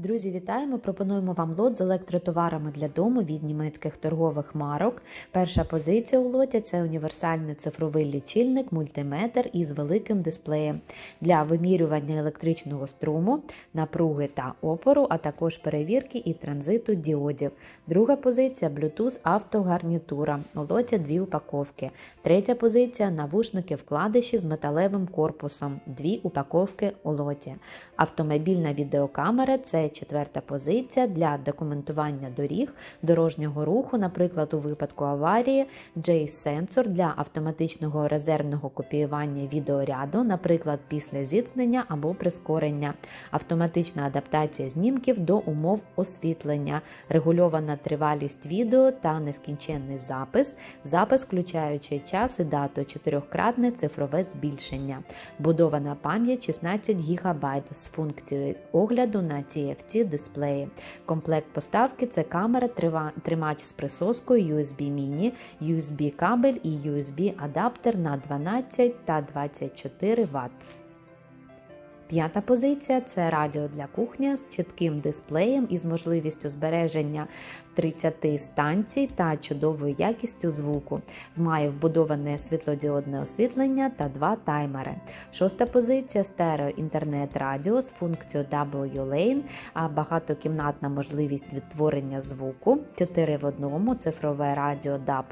Друзі, вітаємо! Пропонуємо вам лот з електротоварами для дому від німецьких торгових марок. Перша позиція у лоті це універсальний цифровий лічильник мультиметр із великим дисплеєм для вимірювання електричного струму, напруги та опору, а також перевірки і транзиту діодів. Друга позиція Bluetooth автогарнітура. У лоті дві упаковки. Третя позиція навушники вкладиші з металевим корпусом. Дві упаковки у лоті. Автомобільна відеокамера це четверта позиція для документування доріг, дорожнього руху, наприклад, у випадку аварії, J-сенсор для автоматичного резервного копіювання відеоряду, наприклад, після зіткнення або прискорення, автоматична адаптація знімків до умов освітлення, регульована тривалість відео та нескінченний запис, запис, включаючи час і дату, чотирьохкратне цифрове збільшення, будована пам'ять 16 ГБ з функцією огляду на ці TFT дисплеї. Комплект поставки це камера, тримач з присоскою USB Mini, USB кабель і USB адаптер на 12 та 24 Вт. П'ята позиція це радіо для кухні з чітким дисплеєм із можливістю збереження 30 станцій та чудовою якістю звуку. Має вбудоване світлодіодне освітлення та два таймери. Шоста позиція стерео інтернет-радіо з функцією W-Lane, а багатокімнатна можливість відтворення звуку. 4 в одному цифрове радіо DAB+,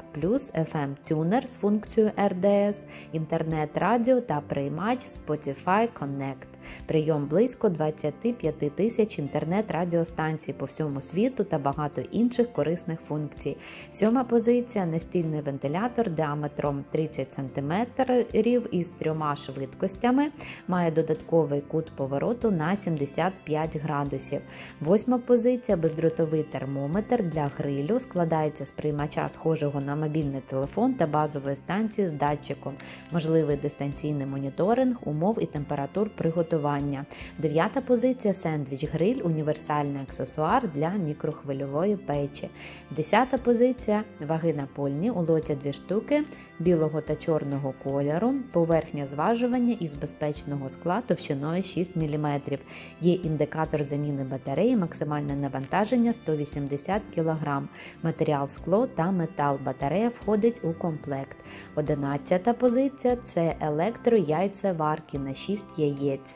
FM тюнер з функцією RDS, інтернет-радіо та приймач Spotify Connect. Прийом близько 25 тисяч інтернет-радіостанцій по всьому світу та багато інших корисних функцій. Сьома позиція настільний вентилятор діаметром 30 см із трьома швидкостями, має додатковий кут повороту на 75 градусів. Восьма позиція бездротовий термометр для грилю складається з приймача, схожого на мобільний телефон та базової станції з датчиком, можливий дистанційний моніторинг умов і температур приготування. Дев'ята позиція сендвіч-гриль, універсальний аксесуар для мікрохвильової печі. Десята позиція ваги напольні у лоті дві штуки білого та чорного кольору, поверхня зважування із безпечного скла товщиною 6 мм. Є індикатор заміни батареї, максимальне навантаження 180 кг. Матеріал скло та метал. Батарея входить у комплект. Одинадцята позиція це електрояйцеварки на 6 яєць.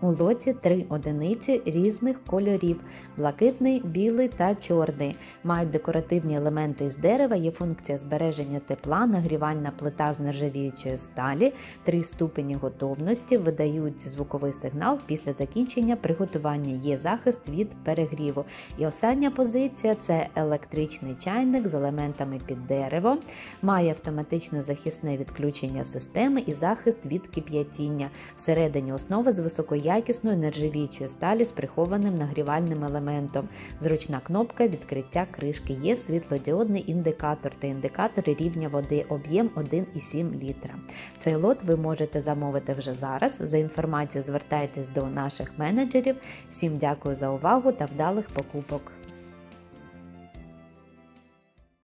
У лоті три одиниці різних кольорів: блакитний, білий та чорний. Мають декоративні елементи з дерева, є функція збереження тепла, нагрівальна плита з нержавіючої сталі, три ступені готовності, видають звуковий сигнал після закінчення приготування. Є захист від перегріву. І остання позиція це електричний чайник з елементами під дерево, має автоматичне захисне відключення системи і захист від кип'ятіння. Всередині основи з високою якісної нержавіючої сталі з прихованим нагрівальним елементом. Зручна кнопка відкриття кришки. Є світлодіодний індикатор та індикатори рівня води, об'єм 1,7 літра. Цей лот ви можете замовити вже зараз. За інформацією звертайтесь до наших менеджерів. Всім дякую за увагу та вдалих покупок.